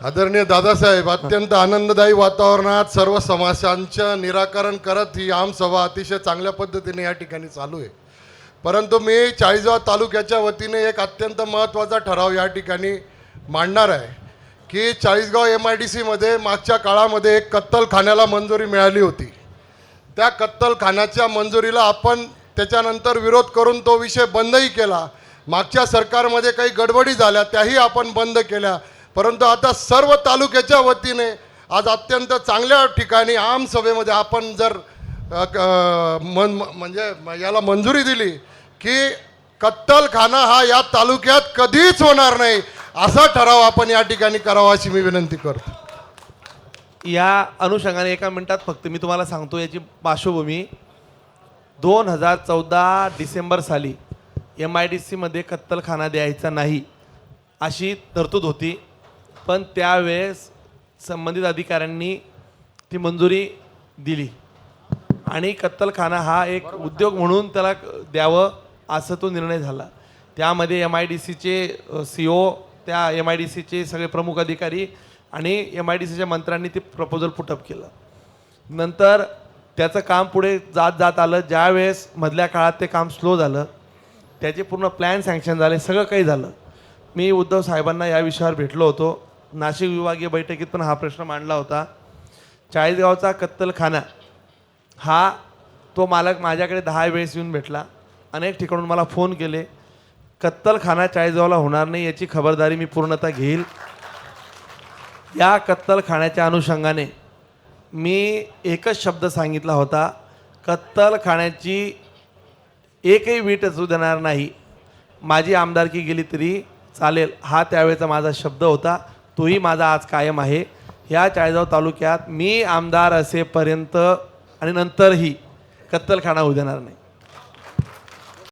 आदरणीय दादासाहेब अत्यंत आनंददायी वातावरणात सर्व समस्यांचं निराकरण करत ही आमसभा अतिशय चांगल्या पद्धतीने या ठिकाणी चालू आहे. परंतु मी चाळीसगाव तालुक्याच्या वतीने एक अत्यंत महत्त्वाचा ठराव या ठिकाणी मांडणार आहे की चाळीसगाव एम आय डी सीमध्ये मागच्या काळामध्ये एक कत्तलखान्याला मंजुरी मिळाली होती. त्या कत्तलखान्याच्या मंजुरीला आपण त्याच्यानंतर विरोध करून तो विषय बंदही केला. मागच्या सरकारमध्ये काही गडबडी झाल्या त्याही आपण बंद केल्या. परंतु आता सर्व तालुक्याच्या वतीने आज अत्यंत चांगल्या ठिकाणी आमसभेमध्ये आपण जर क- मन म- म्हणजे याला मंजुरी दिली की कत्तलखाना हा या तालुक्यात कधीच होणार नाही असा ठराव आपण या ठिकाणी करावा अशी मी विनंती करतो. या अनुषंगाने एका मिनिटात फक्त मी तुम्हाला सांगतो याची पार्श्वभूमी दोन हजार चौदा डिसेंबर साली एम आय डी सीमध्ये कत्तलखाना द्यायचा नाही अशी तरतूद होती. पण त्यावेळेस संबंधित अधिकाऱ्यांनी ती मंजुरी दिली. आणि कत्तलखाना हा एक उद्योग म्हणून त्याला द्यावं असं तो निर्णय झाला. त्यामध्ये एम आय डी सीचे सी ओ त्या एम आय डी सीचे सगळे प्रमुख अधिकारी आणि एम आय डी सीच्या मंत्र्यांनी ते प्रपोजल पुटअप केलं. नंतर त्याचं काम पुढे जात जात आलं. ज्यावेळेस मधल्या काळात ते काम स्लो झालं. त्याचे पूर्ण प्लॅन सँक्शन झाले. सगळं काही झालं. मी उद्धव साहेबांना या विषयावर भेटलो होतो. नाशिक विभागीय बैठकीत पण हा प्रश्न मांडला होता. चाळीसगावचा कत्तलखाना हा तो मालक माझ्याकडे दहा वेळेस येऊन भेटला. अनेक ठिकाणून मला फोन केले कत्तलखाना चाळीसगावला होणार नाही याची खबरदारी मी पूर्णतः घेईल. या कत्तलखान्याच्या अनुषंगाने मी एकच शब्द सांगितला होता कत्तलखान्याची एकही वीट असू देणार नाही. माझी आमदारकी गेली तरी चालेल हा त्यावेळेचा माझा शब्द होता. तोही माझा आज कायम आहे. या चाळीसगाव तालुक्यात मी आमदार असेपर्यंत आणि नंतरही कत्तलखाना होऊ देणार नाही.